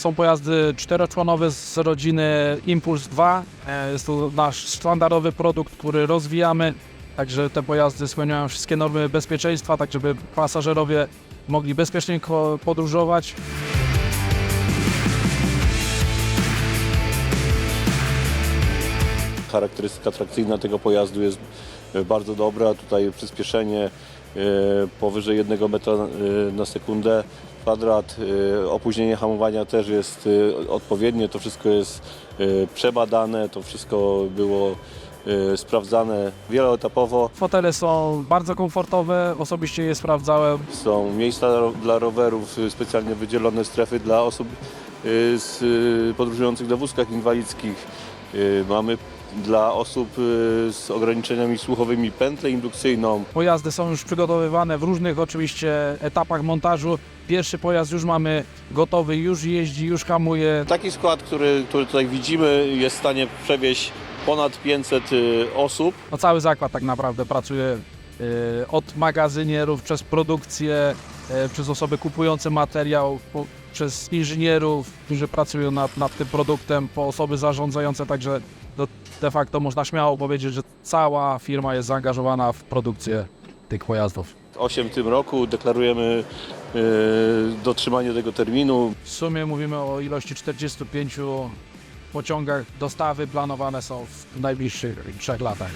są pojazdy czteroczłonowe z rodziny Impuls 2. E, Jest to nasz standardowy produkt, który rozwijamy. Także te pojazdy spełniają wszystkie normy bezpieczeństwa, tak żeby pasażerowie mogli bezpiecznie podróżować. Charakterystyka trakcyjna tego pojazdu jest bardzo dobra. Tutaj przyspieszenie powyżej 1 metra e, na sekundę kwadrat. E, Opóźnienie hamowania też jest e, odpowiednie. To wszystko jest e, przebadane, to wszystko było e, sprawdzane wieloetapowo. Fotele są bardzo komfortowe, osobiście je sprawdzałem. Są miejsca dla rowerów, specjalnie wydzielone strefy dla osób z, podróżujących na wózkach inwalidzkich. Y, Mamy dla osób y, z ograniczeniami słuchowymi pętlę indukcyjną. Pojazdy są już przygotowywane w różnych oczywiście etapach montażu. Pierwszy pojazd już mamy gotowy, już jeździ, już hamuje. Taki skład, który, który tutaj widzimy, jest w stanie przewieźć ponad 500 y, osób. No cały zakład tak naprawdę pracuje od magazynierów przez produkcję, przez osoby kupujące materiał, przez inżynierów, którzy pracują nad, nad tym produktem, po osoby zarządzające, także do, de facto można śmiało powiedzieć, że cała firma jest zaangażowana w produkcję tych pojazdów. 8 w tym roku deklarujemy y, dotrzymanie tego terminu. W sumie mówimy o ilości 45 pociągach. Dostawy planowane są w najbliższych trzech latach.